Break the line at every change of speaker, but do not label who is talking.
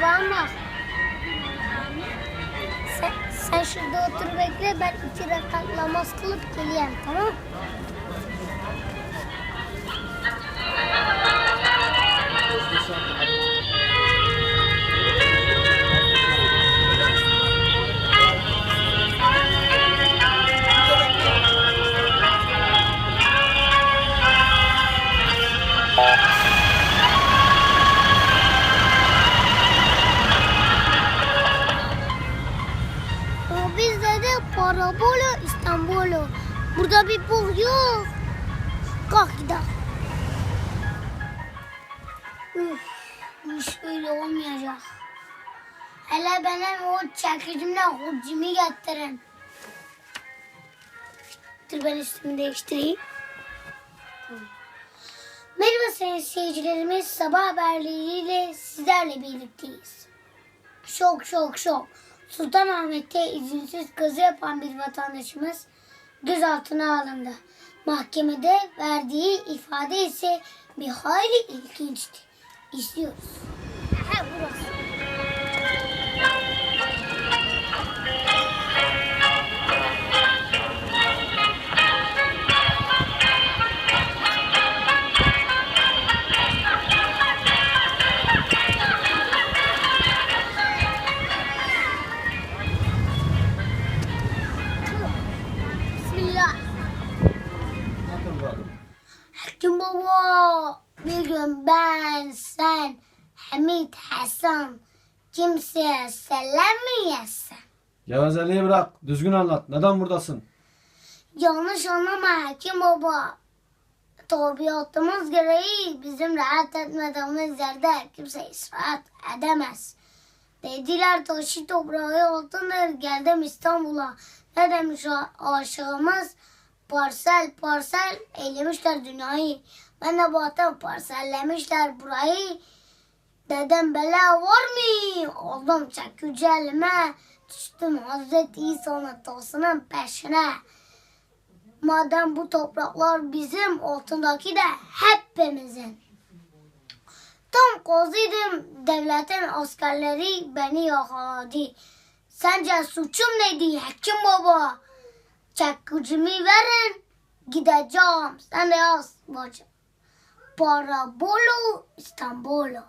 bağırma. Sen, sen şurada otur bekle ben iki rekat namaz kılıp geleyim tamam de parabolo İstanbul'u. Burada bir bul yok. Kalk gidelim. Üf, bu iş öyle olmayacak. Hele benim o çekicimle hurcimi getirin. Dur ben üstümü değiştireyim. Merhaba sayın seyircilerimiz. Sabah haberleriyle sizlerle birlikteyiz. Şok şok şok. Sultanahmet'te izinsiz kazı yapan bir vatandaşımız gözaltına alındı. Mahkemede verdiği ifade ise bir hayli ilginçti. İzliyoruz. Ha, burası. Hakim baba bir gün ben sen Hamit Hasan kimseye selamlayasın.
Gevezeliği bırak. Düzgün anlat. Neden buradasın?
Yanlış anlama Hakim baba. Tabiatımız gereği bizim rahat etmediğimiz yerde kimse istirahat edemez. Dediler taşı toprağı altındır geldim İstanbul'a. Ne demiş aşığımız? Parsel parsel eylemişler dünyayı. Ben de baktım parsellemişler burayı. Dedim bela var mı? Oldum çekücü elime. Düştüm Hazreti İsa'nın tasının peşine. Madem bu topraklar bizim, altındaki de hepimizin. Tam kozuydım, devletin askerleri beni yakaladı. Sence suçum neydi Hakim Baba? Çekicimi verin, gideceğim. Sen de yaz bacım. Parabolo İstanbul'u.